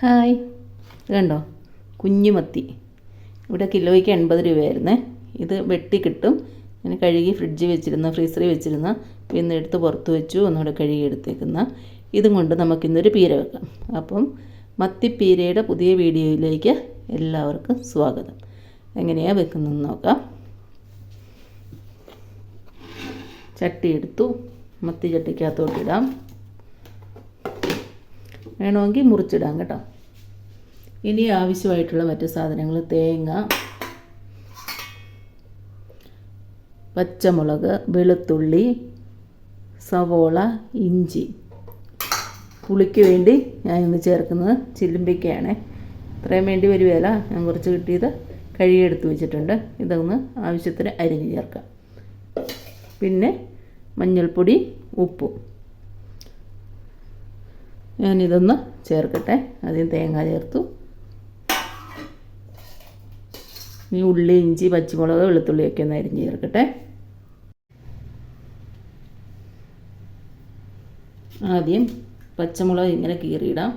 Hi. കണ്ടോ? കുഞ്ഞു മത്തി ഇവിടെ കിലോയ്ക്ക് എൺപത് രൂപയായിരുന്നേ. ഇത് വെട്ടി കിട്ടും. ഞാൻ കഴുകി ഫ്രിഡ്ജിൽ വെച്ചിരുന്ന ഫ്രീസറിൽ വെച്ചിരുന്ന പിന്നെ എടുത്ത് പുറത്ത് വെച്ചു ഒന്നുകൂടെ കഴുകി എടുത്തേക്കുന്ന. ഇതും കൊണ്ട് നമുക്കിന്നൊരു പീര വെക്കാം. അപ്പം മത്തിപ്പീരയുടെ പുതിയ വീഡിയോയിലേക്ക് എല്ലാവർക്കും സ്വാഗതം. എങ്ങനെയാണ് വെക്കുന്നതെന്ന് നോക്കാം. ചട്ടി എടുത്തു. മത്തി ചട്ടിക്കകത്തോട്ട് ഇടാം. വേണമെങ്കിൽ മുറിച്ചിടാം കേട്ടോ. ഇനി ആവശ്യമായിട്ടുള്ള മറ്റു സാധനങ്ങൾ തേങ്ങ പച്ചമുളക് വെളുത്തുള്ളി സവോള ഇഞ്ചി. പുളിക്ക് വേണ്ടി ഞാൻ ഇന്ന് ചേർക്കുന്നത് ചില്ലുമ്പിക്കയാണ് ഇത്രയും വേണ്ടി വരുവേല. ഞാൻ കുറച്ച് കിട്ടിയത് കഴുകിയെടുത്ത് വെച്ചിട്ടുണ്ട്. ഇതൊന്ന് ആവശ്യത്തിന് അരിഞ്ഞ് ചേർക്കാം. പിന്നെ മഞ്ഞൾപ്പൊടി ഉപ്പും. ഞാനിതൊന്ന് ചേർക്കട്ടെ. ആദ്യം തേങ്ങ ചേർത്തു. ഈ ഉള്ളി ഇഞ്ചി പച്ചമുളക് വെളുത്തുള്ളിയൊക്കെ ഒന്ന് അരിഞ്ഞ് ചേർക്കട്ടെ. ആദ്യം പച്ചമുളക് ഇങ്ങനെ കീറിയിടാം.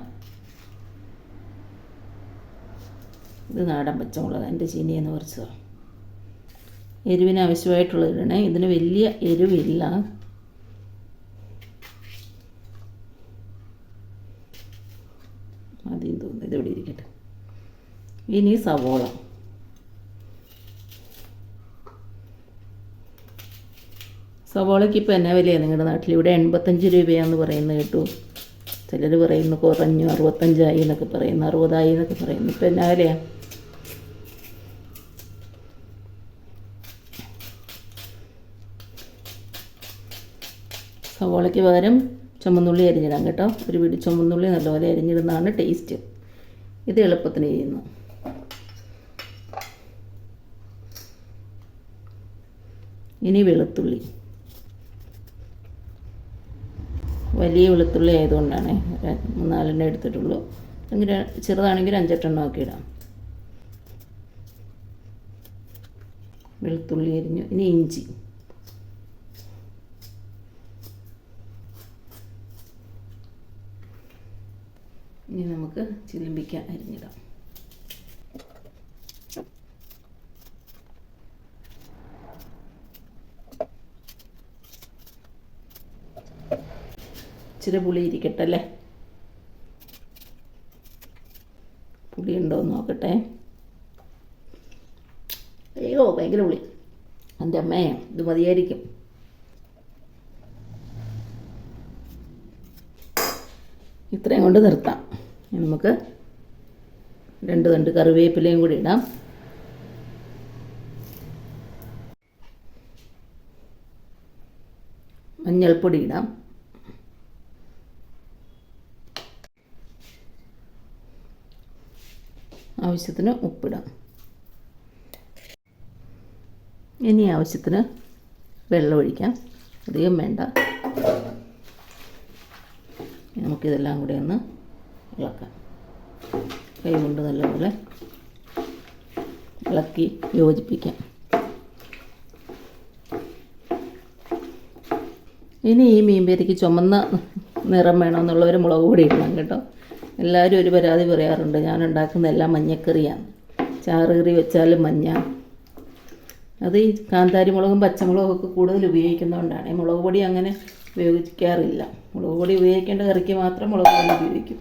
ഇത് നാടൻ പച്ചമുളക് എന്റെ ചീനിയെന്ന് കുറച്ചതാണ് എരിവിന് ആവശ്യമായിട്ടുള്ള ഇടണേ. ഇതിന് വലിയ എരിവില്ല. ആദ്യം തോന്നുന്നു ഇതിവിടെ ഇരിക്കട്ടെ? ഇനി സവോള. സവോളയ്ക്ക് ഇപ്പോൾ എന്നാ വിലയാണ് നിങ്ങളുടെ നാട്ടിൽ? ഇവിടെ എൺപത്തഞ്ച് രൂപയാണെന്ന് പറയുന്നത് കേട്ടു. ചിലർ പറയുന്നു കുറഞ്ഞു അറുപത്തഞ്ചായി എന്നൊക്കെ പറയുന്നു അറുപതായി എന്നൊക്കെ പറയുന്നു. ഇപ്പോൾ എന്നാ വിലയാണ് സവോളയ്ക്ക് പകരം ചുമന്നുള്ളി അരിഞ്ഞിടാം കേട്ടോ. ഒരു പിടി ചുമന്നുള്ളി നല്ലപോലെ അരിഞ്ഞിടുന്നതാണ് ടേസ്റ്റ് ഇത് എളുപ്പത്തിന് ചെയ്യുന്നു. ഇനി വെളുത്തുള്ളി. വലിയ വെളുത്തുള്ളി ആയതുകൊണ്ടാണ് മൂന്നാലെണ്ണം എടുത്തിട്ടുള്ളൂ. അങ്ങനെ ചെറുതാണെങ്കിൽ അഞ്ചെട്ടെണ്ണം ഒക്കെ ഇടാം. വെളുത്തുള്ളി അരിഞ്ഞു. ഇനി ഇഞ്ചി. ഇനി നമുക്ക് ചിലിമ്പിക്ക അരിഞ്ഞിടാം. ഇച്ചിരി പുളി ഇരിക്കട്ടെ അല്ലേ പുളി ഉണ്ടോ എന്ന് നോക്കട്ടെ. അയ്യോ ഭയങ്കര പുളി. എന്റെ അമ്മേ ഇത് മതിയായിരിക്കും. ഇത്രയും കൊണ്ട് നിർത്താം. നമുക്ക് രണ്ട് തണ്ട് കറിവേപ്പിലയും കൂടി ഇടാം. മഞ്ഞൾപ്പൊടി ഇടാം. ആവശ്യത്തിന് ഉപ്പിടാം. ഇനി ആവശ്യത്തിന് വെള്ളം ഒഴിക്കാം. അധികം വേണ്ട. നമുക്കിതെല്ലാം കൂടി ഒന്ന് ഇളക്കാം. കൈ കൊണ്ട് നല്ലപോലെ ഇളക്കി യോജിപ്പിക്കാം. ഇനി ഈ മീൻപേരിക്ക് ചുമന്ന നിറം വേണമെന്നുള്ളവർ മുളക് പൊടി ഇടണം കേട്ടോ. എല്ലാവരും ഒരു പരാതി പറയാറുണ്ട്. ഞാൻ ഉണ്ടാക്കുന്ന എല്ലാം മഞ്ഞക്കറിയാണ്. ചാറുകറി വെച്ചാലും മഞ്ഞ. അത് ഈ കാന്താരി മുളകും പച്ചമുളകും ഒക്കെ കൂടുതൽ ഉപയോഗിക്കുന്നതുകൊണ്ടാണ്. ഈ മുളക് പൊടി അങ്ങനെ ഉപയോഗിക്കാറില്ല. മുളക് പൊടി ഉപയോഗിക്കേണ്ട കറിക്ക് മാത്രം മുളക് പൊടി ഉപയോഗിക്കും.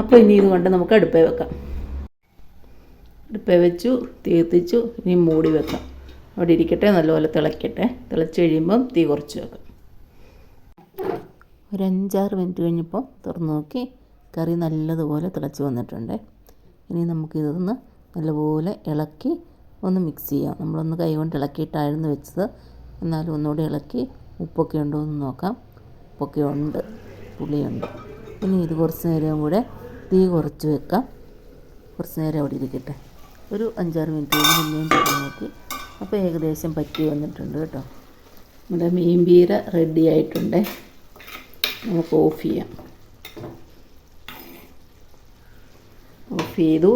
അപ്പോൾ ഇനി ഇത് കൊണ്ട് നമുക്ക് അടുപ്പേ വെക്കാം. അടുപ്പേ വെച്ചു തീർത്തിച്ചു ഇനി മൂടി വെക്കാം. അവിടെ ഇരിക്കട്ടെ നല്ലപോലെ തിളയ്ക്കട്ടെ തിളച്ച് കഴിയുമ്പം തീ കുറച്ച് വെക്കാം. ഒരു അഞ്ചാറ് മിനിറ്റ് കഴിഞ്ഞപ്പോൾ തുറന്ന് നോക്കി കറി നല്ലതുപോലെ തിളച്ച് വന്നിട്ടുണ്ട്. ഇനി നമുക്കിതൊന്ന് നല്ലപോലെ ഇളക്കി ഒന്ന് മിക്സ് ചെയ്യാം. നമ്മളൊന്ന് കൈ കൊണ്ട് ഇളക്കിയിട്ടായിരുന്നു വെച്ചത്. എന്നാലും ഒന്നുകൂടി ഇളക്കി ഉപ്പൊക്കെ ഉണ്ടോ എന്ന് നോക്കാം. ഉപ്പൊക്കെ ഉണ്ട് പുളിയുണ്ട്. ഇനി ഇത് കുറച്ച് നേരം കൂടെ തീ കുറച്ച് വെക്കാം. കുറച്ച് നേരം അവിടെ ഇരിക്കട്ടെ. ഒരു അഞ്ചാറ് മിനിറ്റ് പിന്നെയും തുറന്ന് നോക്കി അപ്പോൾ ഏകദേശം പറ്റി വന്നിട്ടുണ്ട് കേട്ടോ. നമ്മുടെ മീൻ പീര റെഡി ആയിട്ടുണ്ട്. നമുക്ക് ഓഫ് ചെയ്യാം. ഓഫ് ചെയ്തു.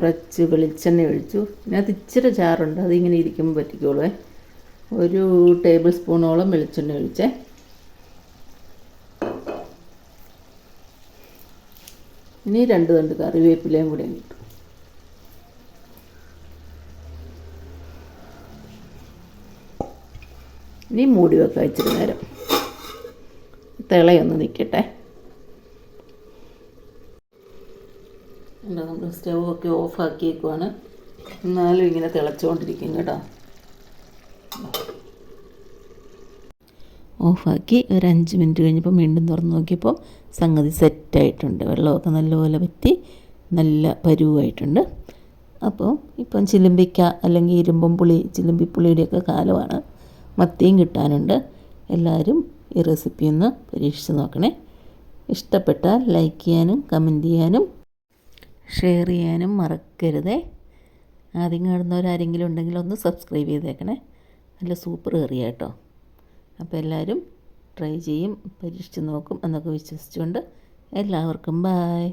കുറച്ച് വെളിച്ചെണ്ണ ഒഴിച്ചു. ഇതിനകത്ത് ഇച്ചിരി ചാറുണ്ട് അതിങ്ങനെ ഇരിക്കുമ്പോൾ പറ്റിക്കോളൂ ഒരു ടേബിൾ സ്പൂണോളം വെളിച്ചെണ്ണ ഒഴിച്ചേ. ഇനി രണ്ട് തണ്ട് കറിവേപ്പിലയും കൂടെ കിട്ടും ഇനി മൂടി വെക്കാം ഇച്ചിരി നേരം. തിളയൊന്ന് നിൽക്കട്ടെ. നമ്മൾ സ്റ്റൗവൊക്കെ ഓഫാക്കിയേക്കുവാണ് എന്നാലും ഇങ്ങനെ തിളച്ചുകൊണ്ടിരിക്കും കേട്ടോ. ഓഫാക്കി ഒരു അഞ്ച് മിനിറ്റ് കഴിഞ്ഞപ്പോൾ വീണ്ടും തുറന്ന് നോക്കിയപ്പോൾ സംഗതി സെറ്റായിട്ടുണ്ട് വെള്ളമൊക്കെ നല്ലപോലെ പറ്റി നല്ല പരുവായിട്ടുണ്ട്. അപ്പോൾ ഇപ്പം ചിലുമ്പിക്ക അല്ലെങ്കിൽ ഇരുമ്പം പുളി ചിലുമ്പിപ്പുളിയുടെയൊക്കെ കാലമാണ്. മത്തിയും കിട്ടാനുണ്ട്. എല്ലാവരും ഈ റെസിപ്പി ഒന്ന് പരീക്ഷിച്ച് നോക്കണേ. ഇഷ്ടപ്പെട്ടാൽ ലൈക്ക് ചെയ്യാനും കമന്റ് ചെയ്യാനും ഷെയർ ചെയ്യാനും മറക്കരുതേ. ആദ്യം കാണുന്നവരാരെങ്കിലും ഉണ്ടെങ്കിൽ ഒന്ന് സബ്സ്ക്രൈബ് ചെയ്തേക്കണേ. നല്ല സൂപ്പർ കറിയാ കേട്ടോ. അപ്പോൾ എല്ലാവരും ട്രൈ ചെയ്യും പരീക്ഷിച്ച് നോക്കും എന്നൊക്കെ വിശ്വസിച്ചുകൊണ്ട് എല്ലാവർക്കും ബായ്